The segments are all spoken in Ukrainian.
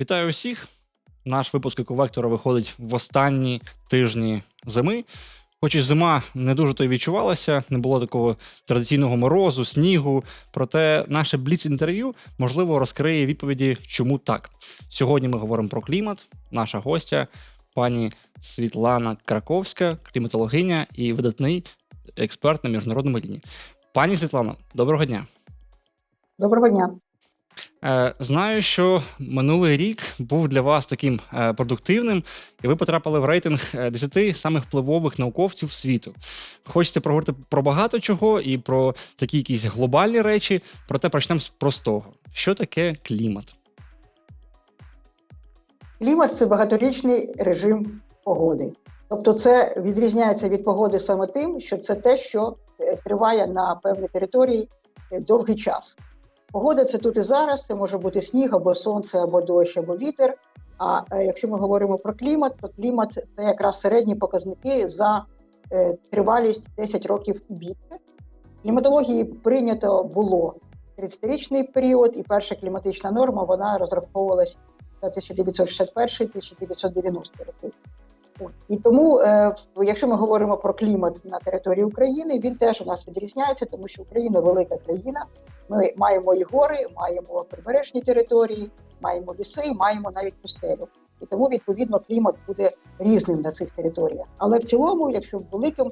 Вітаю усіх! Наш випуск ековектора виходить в останні тижні зими. Хоч і зима не дуже то й відчувалася, не було такого традиційного морозу, снігу. Проте наше бліц-інтерв'ю можливо розкриє відповіді, чому так. Сьогодні ми говоримо про клімат. Наша гостя, пані Світлана Краковська, кліматологиня і видатний експерт на міжнародному рівні. Пані Світлано, доброго дня. Доброго дня. Е, Знаю, що минулий рік був для вас таким е, продуктивним, і ви потрапили в рейтинг е, 10 самих впливових науковців світу. Хочете проговорити про багато чого і про такі якісь глобальні речі, проте почнемо з простого. Що таке клімат? Клімат це багаторічний режим погоди. Тобто, це відрізняється від погоди саме тим, що це те, що е, триває на певній території е, довгий час. Погода це тут і зараз, це може бути сніг або сонце, або дощ, або вітер. А е, якщо ми говоримо про клімат, то клімат це якраз середні показники за е, тривалість 10 років і більше. В кліматології прийнято було 30-річний період, і перша кліматична норма вона розраховувалась на 1961-1990 роки. І тому, е, якщо ми говоримо про клімат на території України, він теж у нас відрізняється, тому що Україна велика країна. Ми маємо і гори, маємо прибережні території, маємо ліси, маємо навіть пустелю. І тому відповідно клімат буде різним на цих територіях. Але в цілому, якщо великим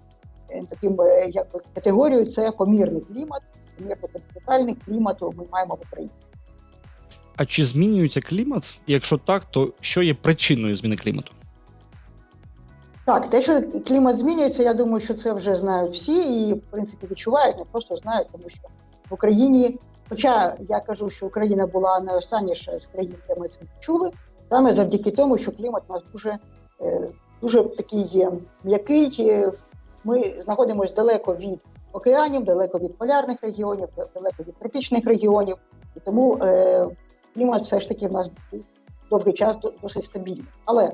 е, таким е, якби категорією, це помірний клімат, помірно континентальний клімат ми маємо в Україні. А чи змінюється клімат? Якщо так, то що є причиною зміни клімату? Так, те, що клімат змінюється, я думаю, що це вже знають всі і в принципі відчувають, не просто знають, тому що в Україні, хоча я кажу, що Україна була найостанніша з країн, де ми це чули, саме завдяки тому, що клімат у нас дуже, е, дуже такий м'який. е, Ми знаходимося далеко від океанів, далеко від полярних регіонів, далеко від тропічних регіонів, і тому е, клімат все ж таки в нас довгий час досить стабільний. Але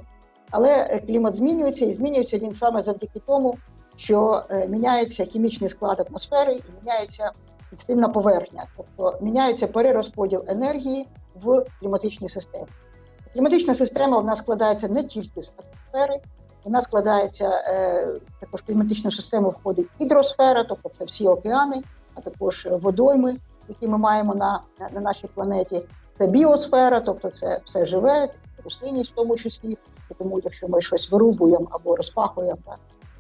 але клімат змінюється і змінюється він саме завдяки тому, що міняється хімічний склад атмосфери і міняється підстильна поверхня, тобто міняється перерозподіл енергії в кліматичній системі. Кліматична система в нас складається не тільки з атмосфери, вона складається е, також кліматичну систему входить гідросфера, тобто це всі океани, а також водойми, які ми маємо на, на, на нашій планеті. Це біосфера, тобто це все живе, рослинність в тому числі. Тому, якщо ми щось вирубуємо або розпахуємо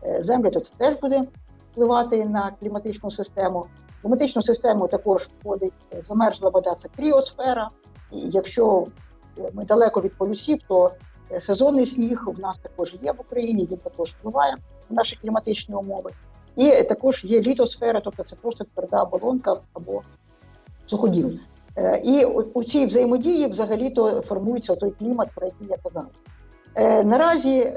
е, землю, то це теж буде впливати на кліматичну систему. В кліматичну систему також входить е, замерзла вода, це кріосфера. І якщо е, ми далеко від полюсів, то е, сезонний сніг у нас також є в Україні, він також впливає на наші кліматичні умови. І також є літосфера, тобто це просто тверда оболонка або суходіл. І у у цій взаємодії взагалі-то формується той клімат, про який я казав. Наразі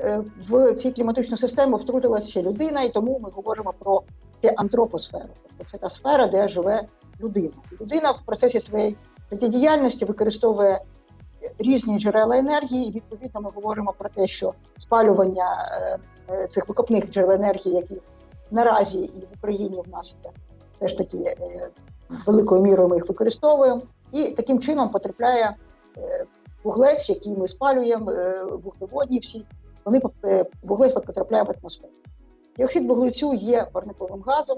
в цю кліматичну систему втрутилася ще людина, і тому ми говоримо про ще антропосферу. Тобто це та сфера, де живе людина. Людина в процесі своєї життєдіяльності використовує різні джерела енергії. І відповідно ми говоримо про те, що спалювання е, е, цих викопних джерел енергії, які наразі і в Україні в нас є теж такі е, великою мірою ми їх використовуємо, і таким чином потрапляє вуглець, який ми спалюємо, вуглеводні всі, вони вуглець потрапляє в атмосферу. Діоксид вуглецю є парниковим газом,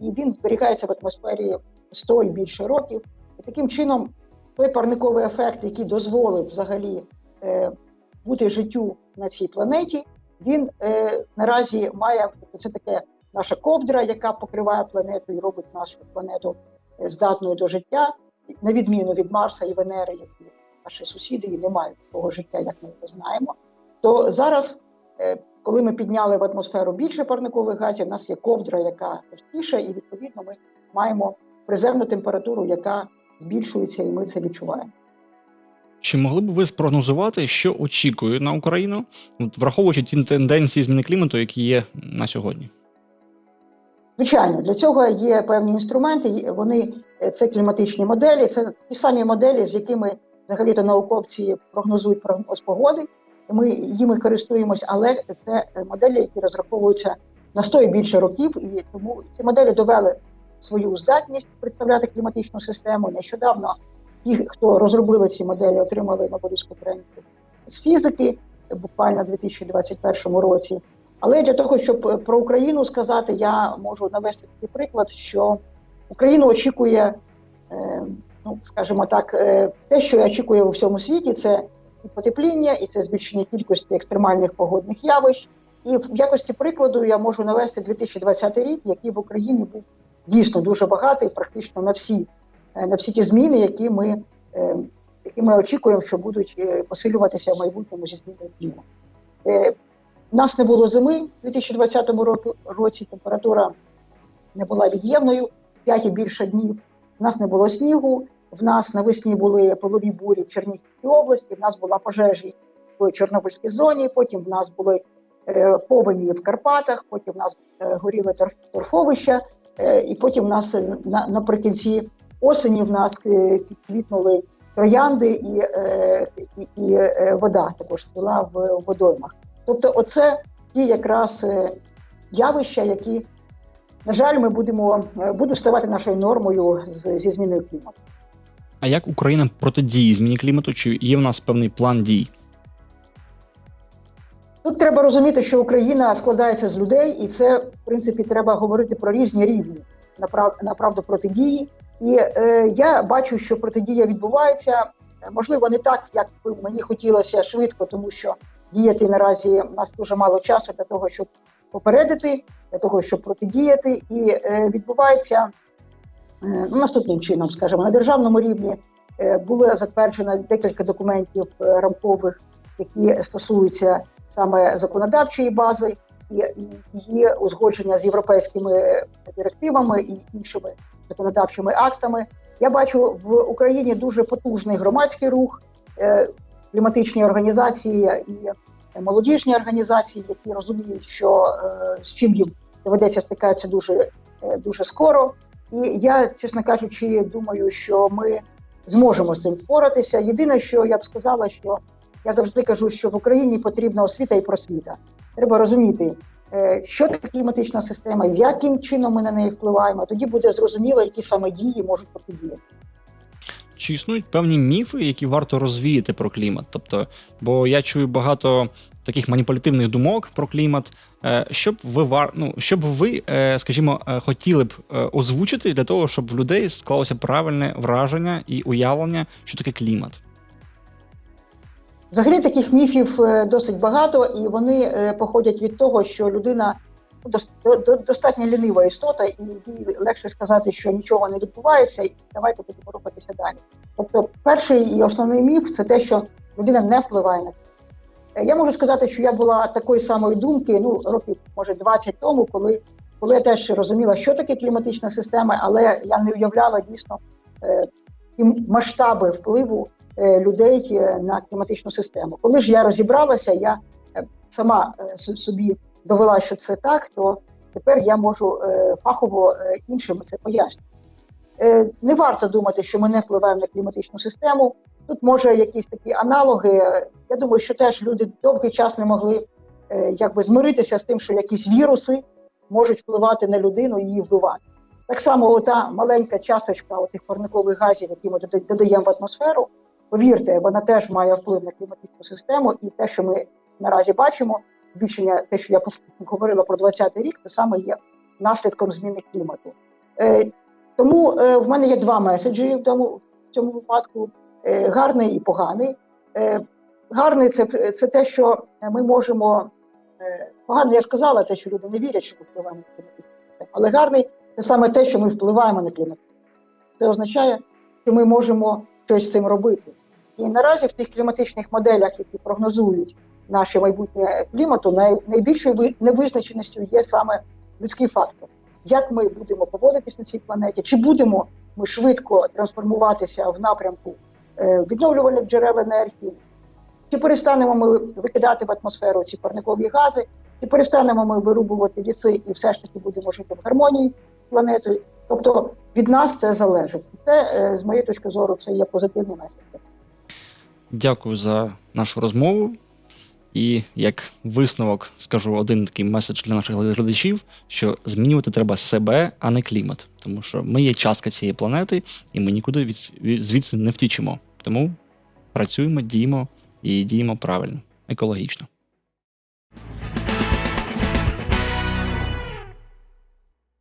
і він зберігається в атмосфері 100 і більше років. І таким чином той парниковий ефект, який дозволив взагалі е, бути життю на цій планеті, він е, наразі має це таке наша ковдра, яка покриває планету і робить нашу планету е, здатною до життя, на відміну від Марса і Венери, які наші сусіди і не мають такого життя, як ми його знаємо. То зараз, е, коли ми підняли в атмосферу більше парникових газів, у нас є ковдра, яка товстіша, і відповідно ми маємо приземну температуру, яка збільшується, і ми це відчуваємо. Чи могли б ви спрогнозувати, що очікує на Україну, враховуючи ті тенденції зміни клімату, які є на сьогодні? Звичайно, для цього є певні інструменти. Вони е, це кліматичні моделі, це ті самі моделі, з якими взагалі-то науковці прогнозують прогноз погоди. Ми їми користуємось, але це е, моделі, які розраховуються на 100 і більше років, і тому ці моделі довели свою здатність представляти кліматичну систему. Нещодавно ті, хто розробили ці моделі, отримали Нобелівську премію з фізики буквально в 2021 році. Але для того, щоб е, про Україну сказати, я можу навести такий приклад, що Україну очікує, е, ну скажімо так, те, що очікує у всьому світі, це потепління, і це збільшення кількості екстремальних погодних явищ. І в якості прикладу я можу навести 2020 рік, який в Україні був дійсно дуже багатий, практично на всі е, на всі ті зміни, які ми, е, які ми очікуємо, що будуть е, посилюватися в майбутньому зі зміною клімату. Нас не було зими у 2020 році. Температура не була від'ємною 5 і більше днів. У нас не було снігу. В нас навесні були полові бурі в Чернігівській області. В нас була пожежі в Чорнобильській зоні. Потім в нас були е, повені в Карпатах. Потім в нас е, горіли торф- торфовища. Е, і потім в нас наприкінці осені в нас квітнули троянди і, і, і вода також свіла в водоймах. Тобто, оце ті якраз явища, які, на жаль, ми будемо будуть ставати нашою нормою з, зі зміною клімату. А як Україна протидіє зміні клімату? Чи є в нас певний план дій? Тут треба розуміти, що Україна складається з людей, і це в принципі треба говорити про різні рівні направ, направду протидії. І е, я бачу, що протидія відбувається. Можливо, не так, як би мені хотілося швидко, тому що діяти наразі в нас дуже мало часу для того, щоб попередити, для того, щоб протидіяти, і е, відбувається наступним чином, скажімо, на державному рівні е, було затверджено декілька документів е, рамкових, які стосуються саме законодавчої бази і її узгодження з європейськими директивами і іншими законодавчими актами. Я бачу в Україні дуже потужний громадський рух, е, кліматичні організації і молодіжні організації, які розуміють, що е, з чим їм доведеться стикатися дуже, е, дуже скоро. І я, чесно кажучи, думаю, що ми зможемо з цим впоратися. Єдине, що я б сказала, що я завжди кажу, що в Україні потрібна освіта і просвіта. Треба розуміти, е, що таке кліматична система, яким чином ми на неї впливаємо. Тоді буде зрозуміло, які саме дії можуть протидіяти. Чи існують певні міфи, які варто розвіяти про клімат? Тобто, бо я чую багато таких маніпулятивних думок про клімат. Е, Що б ви ну, що б ви, е, скажімо, е, хотіли б озвучити для того, щоб в людей склалося правильне враження і уявлення, що таке клімат? Взагалі таких міфів досить багато, і вони походять від того, що людина дос- до- до- достатньо лінива істота, і їй легше сказати, що нічого не відбувається, і давайте будемо рухатися далі. Тобто, перший і основний міф це те, що людина не впливає на клімат. Е, Я можу сказати, що я була такої самої думки, ну років може 20 тому, коли, коли я теж розуміла, що таке кліматична система, але я не уявляла дійсно е, масштаби впливу е, людей е, на кліматичну систему. Коли ж я розібралася, я сама собі довела, що це так, то тепер я можу е, фахово е, іншим це пояснити. Е, Не варто думати, що ми не впливаємо на кліматичну систему. Тут може якісь такі аналоги. Я думаю, що теж люди довгий час не могли якби змиритися з тим, що якісь віруси можуть впливати на людину і її вбивати. Так само, ота маленька часточка оцих парникових газів, які ми додаємо в атмосферу, повірте, вона теж має вплив на кліматичну систему, і те, що ми наразі бачимо, збільшення, те, що я говорила про 20-й рік, це саме є наслідком зміни клімату. Е, тому е, в мене є два меседжі в цьому, в цьому випадку: е, гарний і поганий. Е, гарний це, це те, що ми можемо. Е, погано я сказала, те, що люди не вірять, що ми впливаємо на кліматичну. Але гарний це саме те, що ми впливаємо на клімат. Це означає, що ми можемо щось з цим робити. І наразі в тих кліматичних моделях, які прогнозують наше майбутнє клімату, найбільшою ви- невизначеністю є саме людський фактор. Як ми будемо поводитись на цій планеті? Чи будемо ми швидко трансформуватися в напрямку е, відновлювальних джерел енергії? Чи перестанемо ми викидати в атмосферу ці парникові гази? Чи перестанемо ми вирубувати ліси і все ж таки будемо жити в гармонії з планетою? Тобто від нас це залежить. І це, е, з моєї точки зору, це є позитивний меседж. Дякую за нашу розмову. І як висновок скажу один такий меседж для наших глядачів, що змінювати треба себе, а не клімат. Тому що ми є частка цієї планети, і ми нікуди від, від- звідси не втічемо. Тому працюємо, діємо і діємо правильно, екологічно.